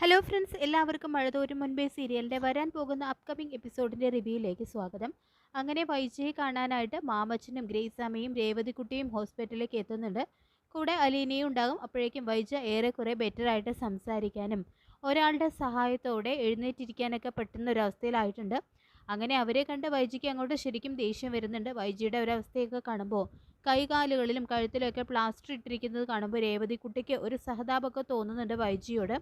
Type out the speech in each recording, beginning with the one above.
Hello friends എല്ലാവർക്കും മഴതോരും മുൻപേ സീരിയലിന്റെ വരാൻ പോകുന്ന അപ്കമിംഗ് എപ്പിസോഡിന്റെ റിവ്യൂയിലേക്ക് സ്വാഗതം. അങ്ങനെ വൈജയെ കാണാനായിട്ട് മാമച്ചനും ഗ്രേസാമയും രേവതിക്കുട്ടിയും ഹോസ്പിറ്റലിലേക്ക് എത്തുന്നുണ്ട്. കൂടെ അലീനയും ഉണ്ടാകും. അപ്പോഴേക്കും വൈജ ഏറെക്കുറെ ബെറ്ററായിട്ട് സംസാരിക്കാനും ഒരാളുടെ സഹായത്തോടെ എഴുന്നേറ്റിരിക്കാനൊക്കെ പെട്ടെന്ന് ഒരവസ്ഥയിലായിട്ടുണ്ട് അങ്ങനെ അവരെ കണ്ട് വൈജിക്ക് അങ്ങോട്ട് ശരിക്കും ദേഷ്യം വരുന്നുണ്ട്. വൈജിയുടെ ഒരവസ്ഥയൊക്കെ കാണുമ്പോൾ കൈകാലുകളിലും കഴുത്തിലൊക്കെ പ്ലാസ്റ്റർ ഇട്ടിരിക്കുന്നത് കാണുമ്പോൾ രേവതിക്കുട്ടിക്ക് ഒരു സഹതാപമൊക്കെ തോന്നുന്നുണ്ട് വൈജിയോട്.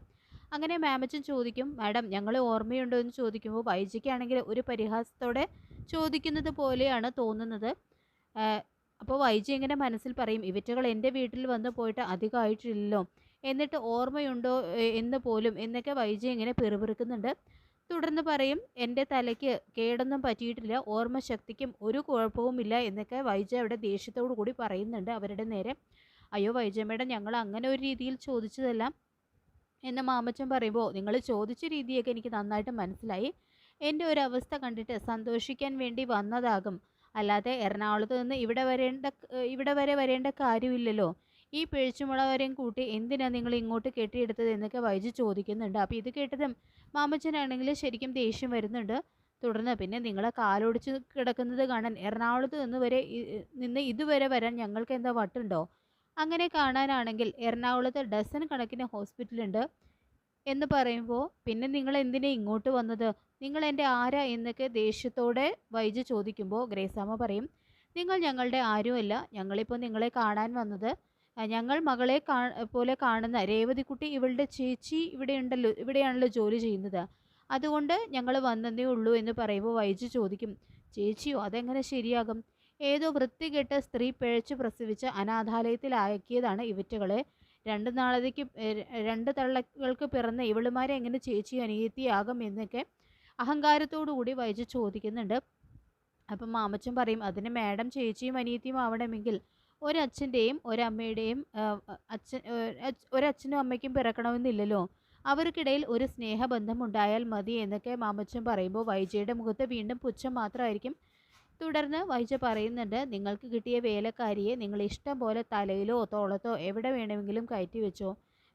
അങ്ങനെ മാമച്ചൻ ചോദിക്കും മാഡം ഞങ്ങൾ ഓർമ്മയുണ്ടോ? എന്ന് ചോദിക്കുമ്പോൾ വൈജിക്കാണെങ്കിൽ ഒരു പരിഹാസത്തോടെ ചോദിക്കുന്നത് പോലെയാണ് തോന്നുന്നത്. അപ്പോൾ വൈജി ഇങ്ങനെ മനസ്സിൽ പറയും ഇവറ്റകൾ എന്റെ വീട്ടിൽ വന്ന് പോയിട്ട് അധികമായിട്ടില്ലല്ലോ. എന്നിട്ട് ഓർമ്മയുണ്ടോ എന്ന് പോലും എന്നൊക്കെ വൈജി ഇങ്ങനെ പിറുപിറുക്കുന്നുണ്ട്. തുടർന്ന് പറയും എന്റെ തലയ്ക്ക് കേടൊന്നും പറ്റിയിട്ടില്ല. ഓർമ്മശക്തിക്കും ഒരു കുഴപ്പവുമില്ല എന്നൊക്കെ വൈജ അവിടെ ദേഷ്യത്തോടു കൂടി പറയുന്നുണ്ട് അവരുടെ നേരെ. അയ്യോ വൈജമ്മയുടെ ഞങ്ങൾ അങ്ങനെ ഒരു രീതിയിൽ ചോദിച്ചതല്ല. എന്ന് മാമച്ചൻ പറയുമ്പോൾ നിങ്ങൾ ചോദിച്ച രീതിയൊക്കെ എനിക്ക് നന്നായിട്ട് മനസ്സിലായി. എന്റെ ഒരു അവസ്ഥ കണ്ടിട്ട് സന്തോഷിക്കാൻ വേണ്ടി വന്നതാകും. അല്ലാതെ എറണാകുളത്ത് നിന്ന് ഇവിടെ വരേണ്ട ഇവിടെ വരെ വരേണ്ട കാര്യമില്ലല്ലോ. ഈ പിഴിച്ചുമുളവരെയും കൂട്ടി എന്തിനാണ് നിങ്ങൾ ഇങ്ങോട്ട് കെട്ടിയെടുത്തത്? എന്നൊക്കെ വൈജി ചോദിക്കുന്നുണ്ട്. അപ്പോൾ ഇത് കേട്ടതും മാമച്ചനാണെങ്കിൽ ശരിക്കും ദേഷ്യം വരുന്നുണ്ട്. തുടർന്ന് പിന്നെ നിങ്ങളെ കാലോടിച്ച് കിടക്കുന്നത് കാണാൻ എറണാകുളത്ത് നിന്ന് വരെ നിന്ന് ഇതുവരെ വരാൻ ഞങ്ങൾക്ക് എന്താ വട്ടുണ്ടോ? അങ്ങനെ കാണാനാണെങ്കിൽ എറണാകുളത്ത് ഡസൻ കണക്കിന് ഹോസ്പിറ്റലുണ്ട് എന്ന് പറയുമ്പോൾ പിന്നെ നിങ്ങൾ എന്തിനാ ഇങ്ങോട്ട് വന്നത്? നിങ്ങൾ എന്റെ ആരാ എന്നൊക്കെ ദേഷ്യത്തോടെ വൈജ് ചോദിക്കുമ്പോൾ ഗ്രേസാമ പറയും നിങ്ങൾ ഞങ്ങളുടെ ആരുമല്ല ഞങ്ങളിപ്പോൾ നിങ്ങളെ കാണാൻ വന്നത്. ഞങ്ങൾ മകളെ കാ പോലെ കാണുന്ന രേവതിക്കുട്ടി ഇവളുടെ ചേച്ചി ഇവിടെ ഉണ്ടല്ലോ ഇവിടെയാണല്ലോ ജോലി ചെയ്യുന്നത്. അതുകൊണ്ട് ഞങ്ങൾ വന്നതേ ഉള്ളൂ എന്ന് പറയുമ്പോൾ വൈജ് ചോദിക്കും ചേച്ചിയോ അതെങ്ങനെ ശരിയാകും? ഏതോ വൃത്തികെട്ട സ്ത്രീ പിഴച്ചു പ്രസവിച്ച് അനാഥാലയത്തിലാക്കിയതാണ് ഇവറ്റകളെ. രണ്ട് നാളത്തേക്ക് രണ്ട് തള്ളകൾക്ക് പിറന്ന ഇവളുമാരെ എങ്ങനെ ചേച്ചി അനിയത്തിയാകും എന്നൊക്കെ അഹങ്കാരത്തോടുകൂടി വൈജ് ചോദിക്കുന്നുണ്ട്. അപ്പം മാമച്ചൻ പറയും അതിന് മാഡം ചേച്ചിയും അനിയത്തിയും ആവണമെങ്കിൽ ഒരച്ഛന്റെയും ഒരമ്മയുടെയും അച്ഛൻ ഒരച്ഛനും അമ്മയ്ക്കും പിറക്കണമെന്നില്ലല്ലോ. അവർക്കിടയിൽ ഒരു സ്നേഹബന്ധം ഉണ്ടായാൽ മതി എന്നൊക്കെ മാമച്ചൻ പറയുമ്പോൾ വൈജയുടെ മുഖത്ത് വീണ്ടും പുച്ഛം മാത്രമായിരിക്കും. തുടർന്ന് വൈജ പറയുന്നുണ്ട് നിങ്ങൾക്ക് കിട്ടിയ വേലക്കാരിയെ നിങ്ങൾ ഇഷ്ടം പോലെ തലയിലോ തോളത്തോ എവിടെ വേണമെങ്കിലും കയറ്റി വെച്ചോ.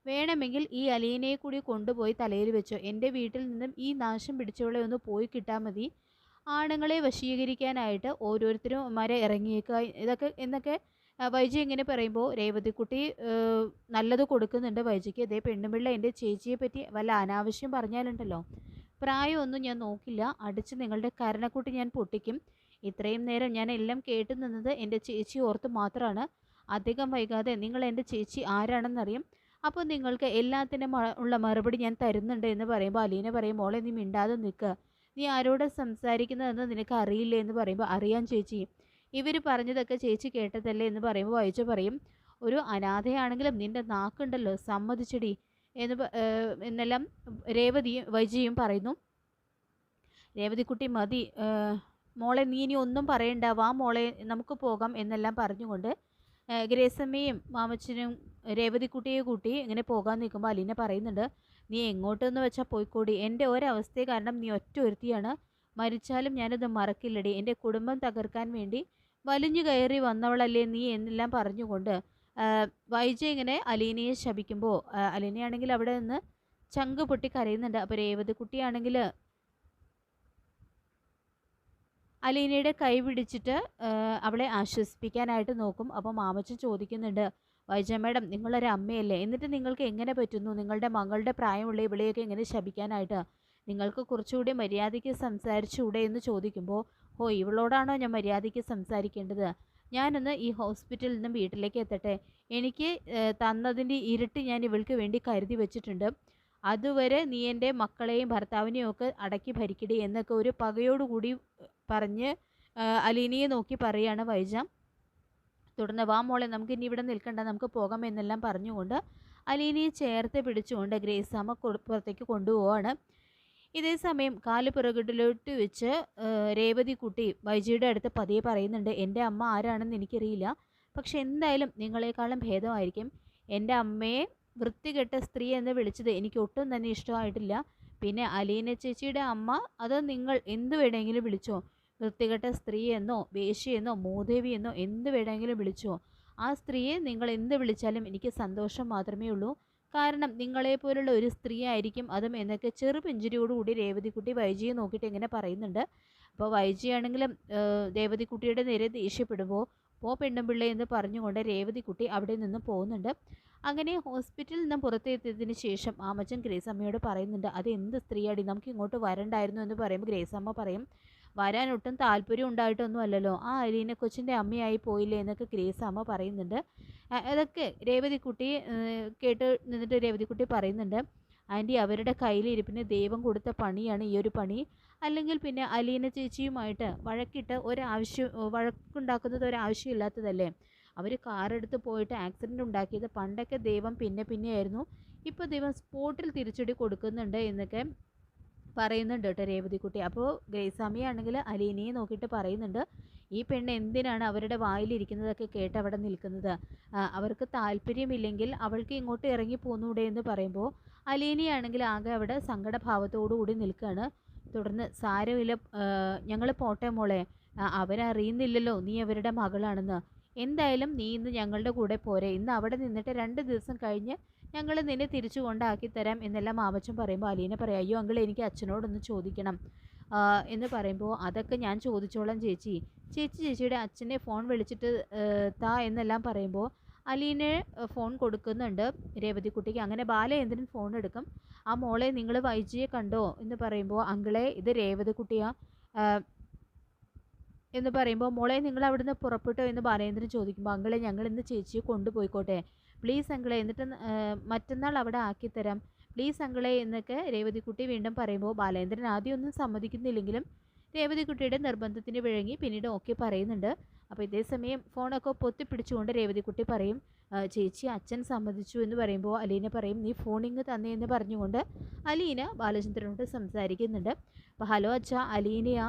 വേണമെങ്കിൽ ഈ അലീനയെ കൂടി കൊണ്ടുപോയി തലയിൽ വെച്ചോ. എന്റെ വീട്ടിൽ നിന്നും ഈ നാശം പിടിച്ചവളെ ഒന്ന് പോയി കിട്ടാൽ മതി. ആണുങ്ങളെ വശീകരിക്കാനായിട്ട് ഓരോരുത്തരും മര ഇറങ്ങിയേക്കുക. ഇതൊക്കെ എന്നൊക്കെ വൈജി ഇങ്ങനെ പറയുമ്പോൾ രേവതിക്കുട്ടി നല്ലത് കൊടുക്കുന്നുണ്ട് വൈജിക്ക്. ഇതേ പെണ്ണുപിള്ള എന്റെ ചേച്ചിയെ പറ്റി വല്ല അനാവശ്യം പറഞ്ഞാലുണ്ടല്ലോ. പ്രായമൊന്നും ഞാൻ നോക്കില്ല. അടിച്ച് നിങ്ങളുടെ കരണക്കുട്ടി ഞാൻ പൊട്ടിക്കും. ഇത്രയും നേരം ഞാൻ എല്ലാം കേട്ടു നിന്നത് എന്റെ ചേച്ചി ഓർത്ത് മാത്രമാണ് അധികം വൈകാതെ നിങ്ങൾ എന്റെ ചേച്ചി ആരാണെന്നറിയും. അപ്പോൾ നിങ്ങൾക്ക് എല്ലാത്തിനും ഉള്ള മറുപടി ഞാൻ തരുന്നുണ്ട് എന്ന് പറയുമ്പോൾ അലീന പറയും മോളെ നീ മിണ്ടാതെ നിൽക്കുക നീ ആരോട് സംസാരിക്കുന്നതെന്ന് നിനക്ക് അറിയില്ലേ? എന്ന് പറയുമ്പോൾ അറിയാൻ ചേച്ചി. ഇവർ പറഞ്ഞതൊക്കെ ചേച്ചി കേട്ടതല്ലേ? എന്ന് പറയുമ്പോൾ വായിച്ചു പറയും ഒരു അനാഥയാണെങ്കിലും നിന്റെ നാക്കുണ്ടല്ലോ സമ്മതിച്ചടി. എന്ന് എന്നെല്ലാം രേവതിയും വൈജിയും പറയുന്നു. രേവതിക്കുട്ടി മതി മോളെ നീ ഇനി ഒന്നും പറയണ്ട വാ മോളെ നമുക്ക് പോകാം എന്നെല്ലാം പറഞ്ഞുകൊണ്ട് ഗ്രേസമ്മയും മാമച്ചനും രേവതിക്കുട്ടിയെ കൂട്ടി ഇങ്ങനെ പോകാൻ നിൽക്കുമ്പോൾ അലീന പറയുന്നുണ്ട് നീ എങ്ങോട്ടെന്ന് വെച്ചാൽ പോയിക്കൂടി. എന്റെ ഒരവസ്ഥയെ കാരണം നീ ഒറ്റ ഒരുത്തിയാണ്. മരിച്ചാലും ഞാനത് മറക്കില്ലടി. എന്റെ കുടുംബം തകർക്കാൻ വേണ്ടി വലിഞ്ഞു കയറി വന്നവളല്ലേ നീ എന്നെല്ലാം പറഞ്ഞുകൊണ്ട് വൈജ ഇങ്ങനെ അലീനയെ ശപിക്കുമ്പോൾ അലീനയാണെങ്കിൽ അവിടെ നിന്ന് ചങ്ക് പൊട്ടി കരയുന്നുണ്ട്. അപ്പോൾ രേവതിക്കുട്ടിയാണെങ്കിൽ അലീനയുടെ കൈ പിടിച്ചിട്ട് അവളെ ആശ്വസിപ്പിക്കാനായിട്ട് നോക്കും. അപ്പോൾ മാമച്ചൻ ചോദിക്കുന്നുണ്ട് വൈജ മേഡം നിങ്ങളൊരു അമ്മയല്ലേ? എന്നിട്ട് നിങ്ങൾക്ക് എങ്ങനെ പറ്റുന്നു? നിങ്ങളുടെ മകളുടെ പ്രായമുള്ള ഇവിടെയൊക്കെ എങ്ങനെ ശപിക്കാനായിട്ട്? നിങ്ങൾക്ക് കുറച്ചുകൂടി മര്യാദയ്ക്ക് സംസാരിച്ചുകൂടെ? എന്ന് ചോദിക്കുമ്പോൾ ഓ ഇവളോടാണോ ഞാൻ മര്യാദയ്ക്ക് സംസാരിക്കേണ്ടത്? ഞാനൊന്ന് ഈ ഹോസ്പിറ്റലിൽ നിന്നും വീട്ടിലേക്ക് എത്തട്ടെ. എനിക്ക് തന്നതിന്റെ ഇരട്ടി ഞാൻ ഇവൾക്ക് വേണ്ടി കരുതി വെച്ചിട്ടുണ്ട്. അതുവരെ നീ എന്റെ മക്കളെയും ഭർത്താവിനെയും ഒക്കെ അടക്കി ഭരിക്കടി എന്നൊക്കെ ഒരു പകയോടുകൂടി പറഞ്ഞ് അലീനയെ നോക്കി പറയുകയാണ് വൈജ. തുടർന്ന് വാ മോളെ നമുക്ക് ഇനി ഇവിടെ നിൽക്കണ്ട നമുക്ക് പോകാം എന്നെല്ലാം പറഞ്ഞുകൊണ്ട് അലീനയെ ചേർത്ത് പിടിച്ചുകൊണ്ട് ഗ്രേസാമ്മ പുറത്തേക്ക് കൊണ്ടുപോവാണ്. ഇതേ സമയം കാൽ പിറകിലോട്ട് വെച്ച് രേവതി കുട്ടി വൈജിയുടെ അടുത്ത് പതിയെ പറയുന്നുണ്ട് എന്റെ അമ്മ ആരാണെന്ന് എനിക്കറിയില്ല. പക്ഷെ എന്തായാലും നിങ്ങളെക്കാളും ഭേദമായിരിക്കും. എന്റെ അമ്മയെ വൃത്തികെട്ട സ്ത്രീ എന്ന് വിളിച്ചത് എനിക്ക് ഒട്ടും തന്നെ ഇഷ്ടമായിട്ടില്ല. പിന്നെ അലീന ചേച്ചിയുടെ അമ്മ അത് നിങ്ങൾ എന്ത് വേണമെങ്കിലും വിളിച്ചോ. വൃത്തികെട്ട സ്ത്രീ എന്നോ വേശ്യയെന്നോ മൂദേവി എന്നോ എന്ത് വേണമെങ്കിലും വിളിച്ചോ. ആ സ്ത്രീയെ നിങ്ങൾ എന്ത് വിളിച്ചാലും എനിക്ക് സന്തോഷം മാത്രമേ ഉള്ളൂ. കാരണം നിങ്ങളെപ്പോലുള്ള ഒരു സ്ത്രീ ആയിരിക്കും അതും എന്നൊക്കെ ചെറു പിഞ്ചിരിയോടുകൂടി രേവതിക്കുട്ടി വൈജിയെ നോക്കിയിട്ട് ഇങ്ങനെ പറയുന്നുണ്ട്. അപ്പോൾ വൈജിയാണെങ്കിലും രേവതിക്കുട്ടിയുടെ നേരെ ദേഷ്യപ്പെടുമ്പോൾ പോ പെണ്ണുപിള്ളേ എന്ന് പറഞ്ഞുകൊണ്ട് രേവതിക്കുട്ടി അവിടെ നിന്ന് പോകുന്നുണ്ട്. അങ്ങനെ ഹോസ്പിറ്റലിൽ നിന്ന് പുറത്തെത്തിയതിന് ശേഷം ആമച്ചൻ ഗ്രേസമ്മയോട് പറയുന്നുണ്ട് അത് എന്ത് സ്ത്രീയാടി നമുക്ക് ഇങ്ങോട്ട് വരണ്ടായിരുന്നു എന്ന് പറയുമ്പോൾ ഗ്രേസമ്മ പറയും വരാൻ ഒട്ടും താല്പര്യം ഉണ്ടായിട്ടൊന്നും അല്ലല്ലോ ആ അലീന കൊച്ചിന്റെ അമ്മയായി പോയില്ലേ എന്നൊക്കെ ഗ്രേസ് അമ്മ പറയുന്നുണ്ട് അതൊക്കെ രേവതിക്കുട്ടി കേട്ട് നിന്നിട്ട് രേവതിക്കുട്ടി പറയുന്നുണ്ട് ആന്റി അവരുടെ കയ്യിലിരിപ്പിന് ദൈവം കൊടുത്ത പണിയാണ് ഈ ഒരു പണി. അല്ലെങ്കിൽ പിന്നെ അലീന ചേച്ചിയുമായിട്ട് വഴക്കിട്ട് ഒരാവശ്യം വഴക്കുണ്ടാക്കുന്നത് ഒരാവശ്യമില്ലാത്തതല്ലേ? അവർ കാറെടുത്ത് പോയിട്ട് ആക്സിഡന്റ് ഉണ്ടാക്കിയത് പണ്ടൊക്കെ ദൈവം പിന്നെ പിന്നെയായിരുന്നു. ഇപ്പോൾ ദൈവം സ്പോട്ടിൽ തിരിച്ചടി കൊടുക്കുന്നുണ്ട് എന്നൊക്കെ പറയുന്നുണ്ട് കേട്ടോ രേവതിക്കുട്ടി. അപ്പോൾ ഗ്രേസാമിയാണെങ്കിൽ അലീനയെ നോക്കിയിട്ട് പറയുന്നുണ്ട് ഈ പെണ്ണ് എന്തിനാണ് അവരുടെ വായിലിരിക്കുന്നതൊക്കെ കേട്ട് അവിടെ നിൽക്കുന്നത്? അവർക്ക് താല്പര്യമില്ലെങ്കിൽ അവൾക്ക് ഇങ്ങോട്ട് ഇറങ്ങി പോന്നൂടെ എന്ന് പറയുമ്പോൾ അലീനയാണെങ്കിൽ ആകെ അവിടെ സങ്കടഭാവത്തോടു കൂടി നിൽക്കുകയാണ് തുടർന്ന് സാരമില്ല ഞങ്ങൾ പോട്ടെ മോളെ. അവരറിയുന്നില്ലല്ലോ നീ അവരുടെ മകളാണെന്ന്. എന്തായാലും നീ ഇന്ന് ഞങ്ങളുടെ കൂടെ പോരെ. ഇന്ന് അവിടെ നിന്നിട്ട് രണ്ട് ദിവസം കഴിഞ്ഞ് ഞങ്ങൾ നിന്നെ തിരിച്ചു കൊണ്ടാക്കി തരാം എന്നെല്ലാം മാമച്ചൻ പറയുമ്പോൾ അലീന പറയാം അയ്യോ അങ്കിൾ എനിക്ക് അച്ഛനോടൊന്ന് ചോദിക്കണം. എന്ന് പറയുമ്പോൾ അതൊക്കെ ഞാൻ ചോദിച്ചോളാം ചേച്ചി. ചേച്ചി ചേച്ചിയുടെ അച്ഛനെ ഫോൺ വിളിച്ചിട്ട് താ എന്നെല്ലാം പറയുമ്പോൾ അലീനെ ഫോൺ കൊടുക്കുന്നുണ്ട്. രേവതിക്കുട്ടിക്ക് അങ്ങനെ ബാലചന്ദ്രൻ ഫോൺ എടുക്കും. ആ മോളെ നിങ്ങൾ വൈജിയെ കണ്ടോ? എന്ന് പറയുമ്പോൾ അങ്കിളെ ഇത് രേവതിക്കുട്ടിയാണ് എന്ന് പറയുമ്പോൾ മോളെ നിങ്ങൾ അവിടുന്ന് പുറപ്പെട്ടോ? എന്ന് ബാലേന്ദ്രൻ ചോദിക്കുമ്പോൾ അങ്കിളെ ഞങ്ങൾ ഇന്ന് ചേച്ചിയെ കൊണ്ടുപോയിക്കോട്ടെ. പ്ലീസ് അങ്കിളെ എന്നിട്ട് മറ്റന്നാൾ അവിടെ ആക്കിത്തരാം. പ്ലീസ് അങ്കിളെ എന്നൊക്കെ രേവതിക്കുട്ടി വീണ്ടും പറയുമ്പോൾ ബാലേന്ദ്രൻ ആദ്യം ഒന്നും സമ്മതിക്കുന്നില്ലെങ്കിലും രേവതിക്കുട്ടിയുടെ നിർബന്ധത്തിന് വിഴങ്ങി പിന്നീട് ഓക്കെ പറയുന്നുണ്ട്. അപ്പോൾ ഇതേസമയം ഫോണൊക്കെ പൊത്തിപ്പിടിച്ചുകൊണ്ട് രേവതിക്കുട്ടി പറയും ചേച്ചി അച്ഛൻ സമ്മതിച്ചു എന്ന് പറയുമ്പോൾ അലീന പറയും നീ ഫോണിങ് തന്നെ എന്ന് പറഞ്ഞുകൊണ്ട് അലീന ബാലചന്ദ്രനോട് സംസാരിക്കുന്നുണ്ട്. അപ്പോൾ ഹലോ അച്ഛ അലീനയാ.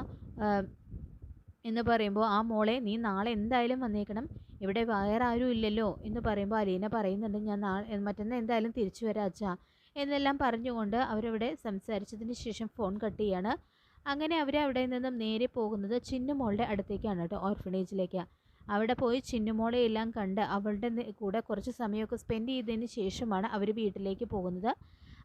എന്ന് പറയുമ്പോൾ ആ മോളെ നീ നാളെ എന്തായാലും വന്നേക്കണം. ഇവിടെ വേറെ ആരും ഇല്ലല്ലോ എന്ന് പറയുമ്പോൾ അലീന പറയുന്നുണ്ട് ഞാൻ നാളെ മറ്റന്നാൾ എന്തായാലും തിരിച്ചു വരാം അച്ഛാ എന്നെല്ലാം പറഞ്ഞുകൊണ്ട് അവരവിടെ സംസാരിച്ചതിന് ശേഷം ഫോൺ കട്ട് ചെയ്യാണ്. അങ്ങനെ അവരവിടെ നിന്നും നേരെ പോകുന്നത് ചിന്നുമോളുടെ അടുത്തേക്കാണ് കേട്ടോ ഓർഫനേജിലേക്ക്. അവിടെ പോയി ചിന്നുമോളെ എല്ലാം കണ്ട് അവളുടെ കൂടെ കുറച്ച് സമയമൊക്കെ സ്പെൻഡ് ചെയ്തതിന് ശേഷമാണ് അവർ വീട്ടിലേക്ക് പോകുന്നത്.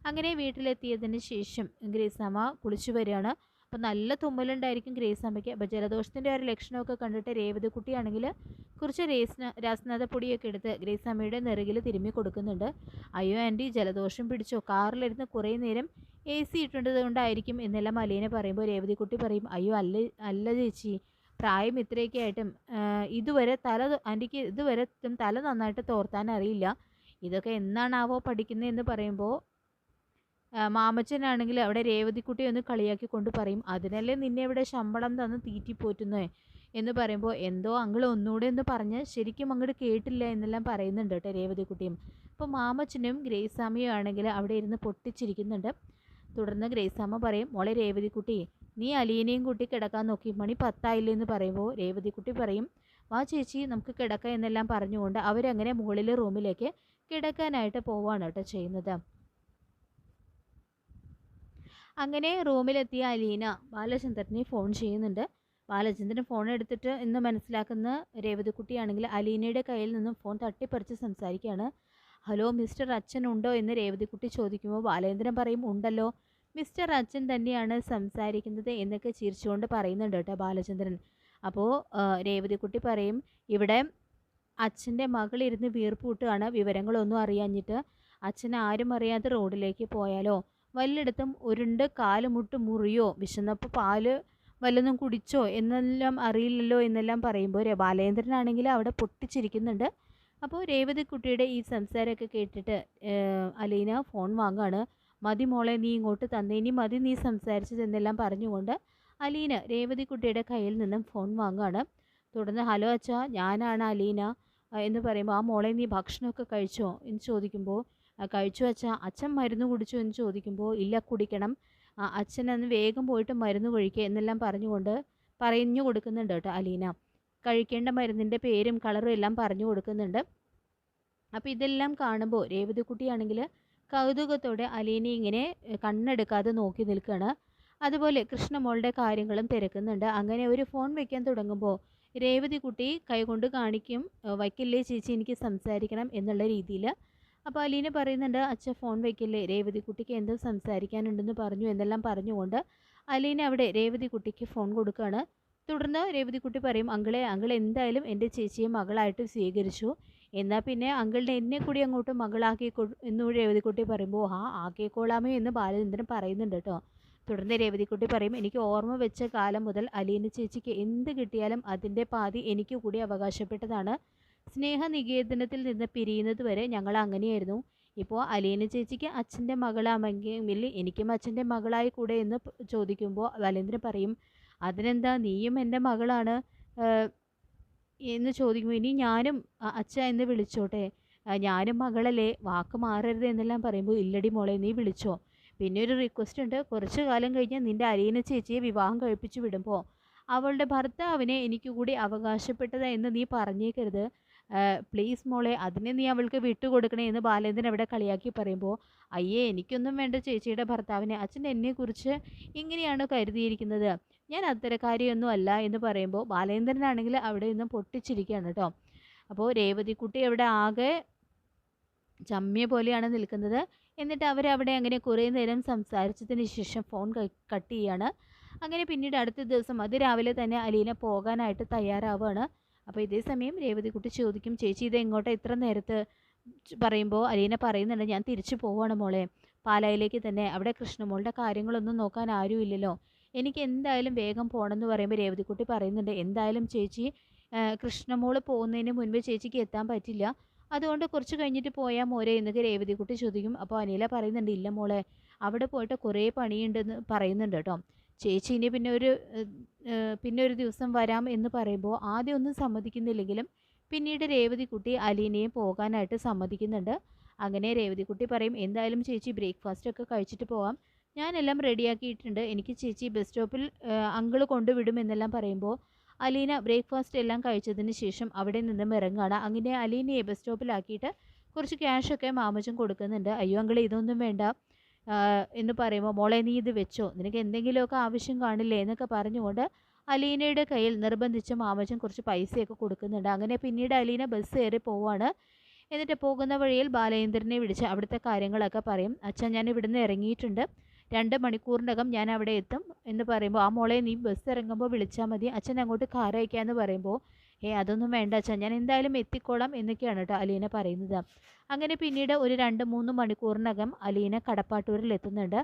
അങ്ങനെ വീട്ടിലെത്തിയതിന് ശേഷം ഗ്രേസമ്മ കുളിച്ചു വരികയാണ്. അപ്പോൾ നല്ല തുമ്മലുണ്ടായിരിക്കും ഗ്രേസ് അമ്മയ്ക്ക്. അപ്പോൾ ജലദോഷത്തിന്റെ ഒരു ലക്ഷണമൊക്കെ കണ്ടിട്ട് രേവതി കുട്ടിയാണെങ്കിൽ കുറച്ച് രേസ്ന രാസ്നാഥ പൊടിയൊക്കെ എടുത്ത് ഗ്രേസമ്മയുടെ നിറകിൽ തിരുമ്മി കൊടുക്കുന്നുണ്ട്. അയ്യോ ആന്റി ജലദോഷം പിടിച്ചോ? കാറിലിരുന്ന് കുറേ നേരം എ സി ഇട്ടുണ്ടത് കൊണ്ടായിരിക്കും എന്നെല്ലാം അലീന പറയുമ്പോൾ രേവതിക്കുട്ടി പറയും അയ്യോ അല്ല അല്ല ചേച്ചി പ്രായം ഇത്രയൊക്കെ ആയിട്ടും ഇതുവരെ തല ആന്റിക്ക് ഇതുവരെ തല നന്നായിട്ട് തോർത്താൻ അറിയില്ല. ഇതൊക്കെ എന്നാണാവോ പഠിക്കുന്നതെന്ന് പറയുമ്പോൾ ആ, മാമച്ചനാണെങ്കിൽ അവിടെ രേവതിക്കുട്ടി ഒന്ന് കളിയാക്കി കൊണ്ട് പറയും അതിനല്ലേ നിന്നെ ഇവിടെ ശമ്പളം തന്ന് തീറ്റിപ്പോറ്റുന്നേ? എന്ന് പറയുമ്പോൾ എന്തോ അങ്കിൾ ഒന്നുകൂടെ ഒന്ന് പറഞ്ഞ് ശരിക്കും അങ്ങോട്ട് കേട്ടില്ല എന്നെല്ലാം പറയുന്നുണ്ട് കേട്ടോ രേവതിക്കുട്ടിയും. അപ്പോൾ മാമച്ചനും ഗ്രേസാമിയും ആണെങ്കിൽ അവിടെ ഇരുന്ന് പൊട്ടിച്ചിരിക്കുന്നുണ്ട്. തുടർന്ന് ഗ്രേസാമ്മ പറയും മോളെ രേവതിക്കുട്ടി നീ അലീനയും കൂട്ടി കിടക്കാൻ നോക്കി. മണി പത്തായില്ലേ എന്ന് പറയുമ്പോൾ രേവതിക്കുട്ടി പറയും വാ ചേച്ചി നമുക്ക് കിടക്കാം എന്നെല്ലാം പറഞ്ഞുകൊണ്ട് അവരങ്ങനെ മുകളിലെ റൂമിലേക്ക് കിടക്കാനായിട്ട് പോവാണ് കേട്ടോ ചെയ്യുന്നത്. അങ്ങനെ റൂമിലെത്തിയ അലീന ബാലചന്ദ്രനെ ഫോൺ ചെയ്യുന്നുണ്ട്. ബാലചന്ദ്രൻ ഫോൺ എടുത്തിട്ട് എന്ന് മനസ്സിലാക്കുന്ന രേവതിക്കുട്ടിയാണെങ്കിൽ അലീനയുടെ കയ്യിൽ നിന്നും ഫോൺ തട്ടിപ്പറിച്ച് സംസാരിക്കുകയാണ്. ഹലോ മിസ്റ്റർ അച്ഛൻ ഉണ്ടോ? എന്ന് രേവതിക്കുട്ടി ചോദിക്കുമ്പോൾ ബാലേന്ദ്രൻ പറയും ഉണ്ടല്ലോ. മിസ്റ്റർ അച്ഛൻ തന്നെയാണ് സംസാരിക്കുന്നത് എന്നൊക്കെ ചിരിച്ചുകൊണ്ട് പറയുന്നുണ്ട് കേട്ടോ ബാലചന്ദ്രൻ. അപ്പോൾ രേവതിക്കുട്ടി പറയും ഇവിടെ അച്ഛന്റെ മകളിരുന്ന് വീർപ്പൂട്ടുകയാണ് വിവരങ്ങളൊന്നും അറിയാഞ്ഞിട്ട് അച്ഛൻ ആരും അറിയാതെ റോഡിലേക്ക് പോയാലോ? വല്ലയിടത്തും ഉരുണ്ട് കാലുമുട്ട് മുറിയോ? വിശന്നപ്പോൾ പാൽ വല്ലതും കുടിച്ചോ? എന്നെല്ലാം അറിയില്ലല്ലോ എന്നെല്ലാം പറയുമ്പോൾ ബാലേന്ദ്രനാണെങ്കിൽ അവിടെ പൊട്ടിച്ചിരിക്കുന്നുണ്ട്. അപ്പോൾ രേവതി കുട്ടിയുടെ ഈ സംസാരമൊക്കെ കേട്ടിട്ട് അലീന ഫോൺ വാങ്ങാണ്. മതി മോളെ നീ ഇങ്ങോട്ട് തന്നെ. ഇനി മതി നീ സംസാരിച്ചത് എന്നെല്ലാം പറഞ്ഞുകൊണ്ട് അലീന രേവതി കുട്ടിയുടെ കയ്യിൽ നിന്നും ഫോൺ വാങ്ങാണ്. തുടർന്ന് ഹലോ അച്ഛാ ഞാനാണ് അലീന. എന്ന് പറയുമ്പോൾ ആ മോളെ നീ ഭക്ഷണമൊക്കെ കഴിച്ചോ? എന്ന് ചോദിക്കുമ്പോൾ "ആ, കഴിച്ചു വെച്ചാൽ അച്ഛൻ മരുന്ന് കുടിച്ചു എന്ന് ചോദിക്കുമ്പോൾ ഇല്ല കുടിക്കണം. അച്ഛൻ അന്ന് വേഗം പോയിട്ട് മരുന്ന് കഴിക്കുക എന്നെല്ലാം പറഞ്ഞുകൊണ്ട് പറഞ്ഞു കൊടുക്കുന്നുണ്ട് കേട്ടോ അലീന. കഴിക്കേണ്ട മരുന്നിന്റെ പേരും കളറും എല്ലാം പറഞ്ഞു കൊടുക്കുന്നുണ്ട്. അപ്പോൾ ഇതെല്ലാം കാണുമ്പോൾ രേവതിക്കുട്ടിയാണെങ്കിൽ കൗതുകത്തോടെ അലീനെ ഇങ്ങനെ കണ്ണെടുക്കാതെ നോക്കി നിൽക്കുകയാണ് അതുപോലെ കൃഷ്ണമോളുടെ കാര്യങ്ങളും തിരക്കുന്നുണ്ട്. അങ്ങനെ ഒരു ഫോൺ വയ്ക്കാൻ തുടങ്ങുമ്പോൾ രേവതി കുട്ടി കൈകൊണ്ട് കാണിക്കും "ഏഹ്, വയ്ക്കില്ലേ ചേച്ചി എനിക്ക് സംസാരിക്കണം എന്നുള്ള രീതിയിൽ അപ്പോൾ അലീന പറയുന്നുണ്ട് അച്ഛ ഫോൺ വയ്ക്കില്ലേ രേവതി കുട്ടിക്ക് എന്തോ സംസാരിക്കാനുണ്ടെന്ന് പറഞ്ഞു എന്നെല്ലാം പറഞ്ഞുകൊണ്ട് അലീന അവിടെ രേവതി കുട്ടിക്ക് ഫോൺ കൊടുക്കുകയാണ് തുടർന്ന് രേവതി കുട്ടി പറയും അങ്കിളെ അങ്കിൾ എന്തായാലും എന്റെ ചേച്ചിയെ മകളായിട്ട് സ്വീകരിച്ചു. എന്നാൽ പിന്നെ അങ്കിളിനെ എന്നെ കൂടി അങ്ങോട്ട് മകളാക്കി എന്ന് രേവതി കുട്ടി പറയുമ്പോൾ ആ ആക്കിക്കോളാമോ എന്ന് ബാലചന്ദ്രൻ പറയുന്നുണ്ട് കേട്ടോ. തുടർന്ന് രേവതിക്കുട്ടി പറയും എനിക്ക് ഓർമ്മ വെച്ച കാലം മുതൽ അലീന ചേച്ചിക്ക് എന്ത് കിട്ടിയാലും അതിന്റെ പാതി എനിക്ക് കൂടി അവകാശപ്പെട്ടതാണ്. സ്നേഹനികേതനത്തിൽ നിന്ന് പിരിയുന്നത് വരെ ഞങ്ങൾ അങ്ങനെയായിരുന്നു. ഇപ്പോൾ അലീന ചേച്ചിക്ക് അച്ഛന്റെ മകളാമെങ്കിൽ എനിക്കും അച്ഛന്റെ മകളായി കൂടെ എന്ന് ചോദിക്കുമ്പോൾ വലേന്ദ്രൻ പറയും അതിനെന്താ നീയും എന്റെ മകളാണ്? എന്ന് ചോദിക്കുമ്പോൾ ഇനി ഞാനും അച്ഛ എന്ന് വിളിച്ചോട്ടെ? ഞാനും മകളല്ലേ? വാക്ക് മാറരുത് എന്നെല്ലാം പറയുമ്പോൾ ഇല്ലടി മോളെ നീ വിളിച്ചോ. പിന്നെ ഒരു റിക്വസ്റ്റ് ഉണ്ട്. കുറച്ച് കാലം കഴിഞ്ഞ് നിന്റെ അലീന ചേച്ചിയെ വിവാഹം കഴിപ്പിച്ചു വിടുമ്പോൾ അവളുടെ ഭർത്താവിനെ എനിക്ക് കൂടി അവകാശപ്പെട്ടത് എന്ന് നീ പറഞ്ഞേക്കരുത്. പ്ലീസ് മോളെ അതിനെ നീ അവൾക്ക് വിട്ടുകൊടുക്കണേ എന്ന് ബാലേന്ദ്രൻ അവിടെ കളിയാക്കി പറയുമ്പോൾ അയ്യേ എനിക്കൊന്നും വേണ്ട ചേച്ചിയുടെ ഭർത്താവിനെ. അച്ഛൻ എന്നെക്കുറിച്ച് ഇങ്ങനെയാണ് കരുതിയിരിക്കുന്നത്. ഞാൻ അത്തരക്കാരിയൊന്നും അല്ല എന്ന് പറയുമ്പോൾ ബാലേന്ദ്രനാണെങ്കിൽ അവിടെ നിന്നും പൊട്ടിച്ചിരിക്കുകയാണ് കേട്ടോ. അപ്പോൾ രേവതിക്കുട്ടി അവിടെ ആകെ ചമ്മിയ പോലെയാണ് നിൽക്കുന്നത് എന്നിട്ട് അവരവിടെ അങ്ങനെ കുറേ നേരം സംസാരിച്ചതിന് ശേഷം ഫോൺ കട്ട് ചെയ്യാണ്. അങ്ങനെ പിന്നീട് അടുത്ത ദിവസം അതിരാവിലെ തന്നെ അലീന പോകാനായിട്ട് തയ്യാറാവുകയാണ് അപ്പോൾ ഇതേ സമയം രേവതിക്കുട്ടി ചോദിക്കും ചേച്ചി ഇത് എങ്ങോട്ടാ? ഇത്ര നേരത്ത് പറയുമ്പോൾ അലീന പറയുന്നുണ്ട് ഞാൻ തിരിച്ചു പോവാണ് മോളെ. പാലായിലേക്ക് തന്നെ. അവിടെ കൃഷ്ണമോളുടെ കാര്യങ്ങളൊന്നും നോക്കാൻ ആരും ഇല്ലല്ലോ എനിക്ക് എന്തായാലും വേഗം പോകണമെന്ന് പറയുമ്പോൾ രേവതിക്കുട്ടി പറയുന്നുണ്ട് എന്തായാലും ചേച്ചി കൃഷ്ണമോൾ പോകുന്നതിന് മുൻപ് ചേച്ചിക്ക് എത്താൻ പറ്റില്ല. അതുകൊണ്ട് കുറച്ച് കഴിഞ്ഞിട്ട് പോയാൽ മോരെ എന്നൊക്കെ രേവതിക്കുട്ടി ചോദിക്കും. അപ്പോൾ അനില പറയുന്നുണ്ട് ഇല്ല മോളെ അവിടെ പോയിട്ട് കുറേ പണിയുണ്ടെന്ന് പറയുന്നുണ്ട് കേട്ടോ. ചേച്ചി ഇനി പിന്നെ ഒരു പിന്നെ ഒരു ദിവസം വരാം എന്ന് പറയുമ്പോൾ ആദ്യം ഒന്നും സമ്മതിക്കുന്നില്ലെങ്കിലും പിന്നീട് രേവതിക്കുട്ടി അലീനയും പോകാനായിട്ട് സമ്മതിക്കുന്നുണ്ട്. അങ്ങനെ രേവതിക്കുട്ടി പറയും എന്തായാലും ചേച്ചി ബ്രേക്ക്ഫാസ്റ്റ് ഒക്കെ കഴിച്ചിട്ട് പോവാം. ഞാനെല്ലാം റെഡിയാക്കിയിട്ടുണ്ട്. എനിക്ക് ചേച്ചി ബസ് സ്റ്റോപ്പിൽ അങ്കിൾ കൊണ്ടുവിടും എന്നെല്ലാം പറയുമ്പോൾ അലീന ബ്രേക്ക്ഫാസ്റ്റ് എല്ലാം കഴിച്ചതിന് ശേഷം അവിടെ നിന്നും ഇറങ്ങുകയാണ് അങ്ങനെ അലീനയെ ബസ് സ്റ്റോപ്പിലാക്കിയിട്ട് കുറച്ച് ക്യാഷൊക്കെ മാമച്ചൻ കൊടുക്കുന്നുണ്ട്. അയ്യോ അങ്കിൾ ഇതൊന്നും വേണ്ട. എന്ന് പറയുമ്പോൾ മോളെ നീ ഇത് വെച്ചോ. നിനക്ക് എന്തെങ്കിലുമൊക്കെ ആവശ്യം കാണില്ലേ? എന്നൊക്കെ പറഞ്ഞുകൊണ്ട് അലീനയുടെ കയ്യിൽ നിർബന്ധിച്ച് മാമച്ചൻ കുറച്ച് പൈസയൊക്കെ കൊടുക്കുന്നുണ്ട്. അങ്ങനെ പിന്നീട് അലീന ബസ് കയറി പോവാണ്. എന്നിട്ട് പോകുന്ന വഴിയിൽ ബാലേന്ദ്രനെ വിളിച്ച് അവിടുത്തെ കാര്യങ്ങളൊക്കെ പറയും. അച്ഛൻ ഞാൻ ഇവിടുന്ന് ഇറങ്ങിയിട്ടുണ്ട്. രണ്ട് മണിക്കൂറിനകം ഞാൻ അവിടെ എത്തും. എന്ന് പറയുമ്പോൾ ആ മോളെ നീ ബസ് ഇറങ്ങുമ്പോൾ വിളിച്ചാൽ മതി. അച്ഛൻ അങ്ങോട്ട് കാർ അയക്കാമെന്ന് പറയുമ്പോൾ ഏ അതൊന്നും വേണ്ട അച്ഛാ. ഞാൻ എന്തായാലും എത്തിക്കോളാം എന്നൊക്കെയാണ് കേട്ടോ അലീന പറയുന്നത്. അങ്ങനെ പിന്നീട് ഒരു രണ്ട് മൂന്ന് മണിക്കൂറിനകം അലീന കടപ്പാട്ടൂരിൽ എത്തുന്നുണ്ട്.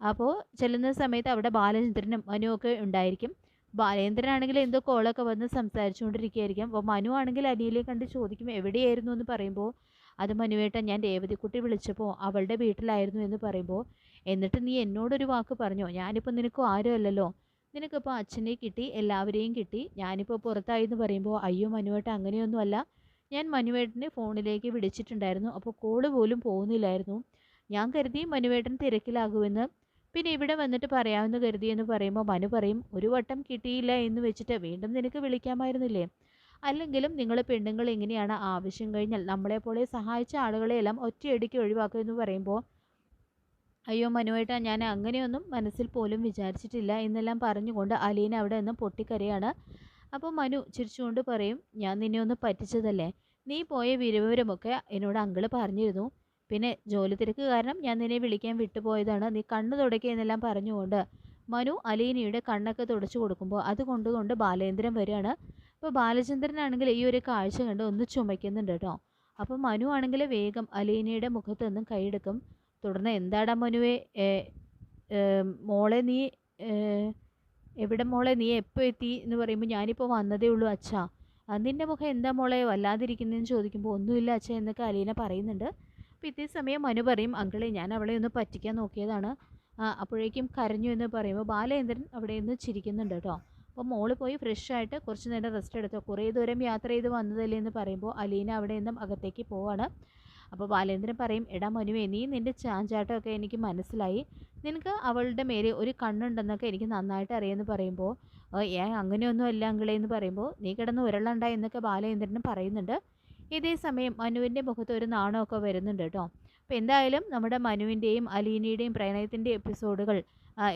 അപ്പോൾ ചെല്ലുന്ന സമയത്ത് അവിടെ ബാലചന്ദ്രനും മനുവൊക്കെ ഉണ്ടായിരിക്കും. ബാലേന്ദ്രനാണെങ്കിൽ എന്തോ കോളൊക്കെ വന്ന് സംസാരിച്ചുകൊണ്ടിരിക്കുകയായിരിക്കും. അപ്പോൾ മനു ആണെങ്കിൽ അനിയിലെ കണ്ട് ചോദിക്കും എവിടെയായിരുന്നു? എന്ന് പറയുമ്പോൾ അത് മനുവേട്ട ഞാൻ രേവതിക്കുട്ടി വിളിച്ചപ്പോൾ അവളുടെ വീട്ടിലായിരുന്നു എന്ന് പറയുമ്പോൾ എന്നിട്ട് നീ എന്നോടൊരു വാക്ക് പറഞ്ഞോ? ഞാനിപ്പോൾ നിനക്ക് ആരുമല്ലല്ലോ. നിനക്കിപ്പോൾ അച്ഛനെ കിട്ടി എല്ലാവരെയും കിട്ടി. ഞാനിപ്പോൾ പുറത്തായി എന്ന് പറയുമ്പോൾ അയ്യോ മനുവേട്ടൻ അങ്ങനെയൊന്നുമല്ല. ഞാൻ മനുവേട്ടനെ ഫോണിലേക്ക് വിളിച്ചിട്ടുണ്ടായിരുന്നു. അപ്പോൾ കോൾ പോലും പോകുന്നില്ലായിരുന്നു. ഞാൻ കരുതി മനുവേട്ടൻ തിരക്കിലാകുമെന്ന്. പിന്നെ ഇവിടെ വന്നിട്ട് പറയാമെന്ന് കരുതി എന്ന് പറയുമ്പോൾ മനു പറയും ഒരു വട്ടം കിട്ടിയില്ല എന്ന് വെച്ചിട്ട് വീണ്ടും നിനക്ക് വിളിക്കാമായിരുന്നില്ലേ? അല്ലെങ്കിലും നിങ്ങൾ പെണ്ണുങ്ങൾ എങ്ങനെയാണ് ആവശ്യം കഴിഞ്ഞാൽ നമ്മളെപ്പോലെ സഹായിച്ച ആളുകളെയെല്ലാം ഒറ്റയടിക്ക് ഒഴിവാക്കുക എന്ന് പറയുമ്പോൾ അയ്യോ മനുവേട്ട ഞാൻ അങ്ങനെയൊന്നും മനസ്സിൽ പോലും വിചാരിച്ചിട്ടില്ല. എന്നെല്ലാം പറഞ്ഞുകൊണ്ട് അലീന അവിടെ നിന്ന് പൊട്ടിക്കരയാണ്. അപ്പോൾ മനു ചിരിച്ചുകൊണ്ട് പറയും ഞാൻ നിന്നെ ഒന്ന് പറ്റിച്ചതല്ലേ? നീ പോയ വിരവരമൊക്കെ എന്നോട് അങ്കിൾ പറഞ്ഞിരുന്നു. പിന്നെ ജോലി തിരക്ക് കാരണം ഞാൻ നിന്നെ വിളിക്കാൻ വിട്ടുപോയതാണ്. നീ കണ്ണു തുടക്കുക എന്നെല്ലാം പറഞ്ഞുകൊണ്ട്. മനു അലീനയുടെ കണ്ണൊക്കെ തുടച്ചു കൊടുക്കുമ്പോൾ അത് കൊണ്ടുകൊണ്ട് ബാലേന്ദ്രൻ വരികയാണ്. അപ്പോൾ ബാലചന്ദ്രനാണെങ്കിൽ ഈ ഒരു കാഴ്ച കണ്ട് ഒന്ന് ചുമയ്ക്കുന്നുണ്ട് കേട്ടോ. അപ്പോൾ മനു ആണെങ്കിൽ വേഗം അലീനയുടെ മുഖത്ത് നിന്നും കൈയെടുക്കും. തുടർന്ന് എന്താടാ മനുവേ? മോളെ നീ എവിടെ മോളെ? നീ എപ്പോൾ എത്തി എന്ന് പറയുമ്പോൾ ഞാനിപ്പോൾ വന്നതേ ഉള്ളൂ അച്ഛാ. നിന്റെ മുഖം എന്താ മോളെ? വല്ലാതിരിക്കുന്നതെന്ന് ചോദിക്കുമ്പോൾ ഒന്നുമില്ല അച്ഛ എന്നൊക്കെ അലീന പറയുന്നുണ്ട്. അപ്പോൾ ഇതേ സമയം മനു പറയും അങ്കിളെ ഞാൻ അവളെ ഒന്ന് പറ്റിക്കാൻ നോക്കിയതാണ്. അപ്പോഴേക്കും കരഞ്ഞു എന്ന് പറയുമ്പോൾ ബാലേന്ദ്രൻ അവിടെ നിന്ന് ചിരിക്കുന്നുണ്ട് കേട്ടോ. അപ്പോൾ മോൾ പോയി ഫ്രഷ് ആയിട്ട് കുറച്ച് നേരം റെസ്റ്റ് എടുത്തോ. കുറേ ദൂരം യാത്ര ചെയ്ത് വന്നതല്ലേ എന്ന് പറയുമ്പോൾ അലീന അവിടെ നിന്നും അകത്തേക്ക് പോവാണ്. അപ്പോൾ ബാലേന്ദ്രൻ പറയും എടാ മനുവേ നീ നിന്റെ ചാഞ്ചാട്ടമൊക്കെ എനിക്ക് മനസ്സിലായി. നിനക്ക് അവളുടെ മേലെ ഒരു കണ്ണുണ്ടെന്നൊക്കെ എനിക്ക് നന്നായിട്ട് അറിയാമെന്ന് പറയുമ്പോൾ ഏ അങ്ങനെയൊന്നും അല്ല അങ്കിളെ എന്ന് പറയുമ്പോൾ നീ കിടന്ന് ഉരളണ്ട എന്നൊക്കെ ബാലേന്ദ്രനും പറയുന്നുണ്ട്. ഇതേ സമയം മനുവിന്റെ മുഖത്ത് ഒരു നാണമൊക്കെ വരുന്നുണ്ട് കേട്ടോ. അപ്പോൾ എന്തായാലും നമ്മുടെ മനുവിന്റെയും അലീനയുടെയും പ്രണയത്തിന്റെ എപ്പിസോഡുകൾ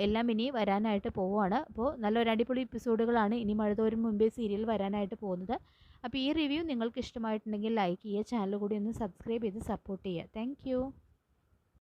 എല്ലാം ഇനി വരാനായിട്ട് പോവുകയാണ്. അപ്പോൾ നല്ലൊരു അടിപൊളി എപ്പിസോഡുകളാണ് ഇനി മഴതോരും മുമ്പേ സീരിയൽ വരാനായിട്ട് പോകുന്നത്. അപ്പോൾ ഈ റിവ്യൂ നിങ്ങൾക്ക് ഇഷ്ടമായിട്ടുണ്ടെങ്കിൽ ലൈക്ക് ചെയ്യുക ചാനൽ കൂടി ഒന്ന് സബ്സ്ക്രൈബ് ചെയ്ത് സപ്പോർട്ട് ചെയ്യുക. താങ്ക്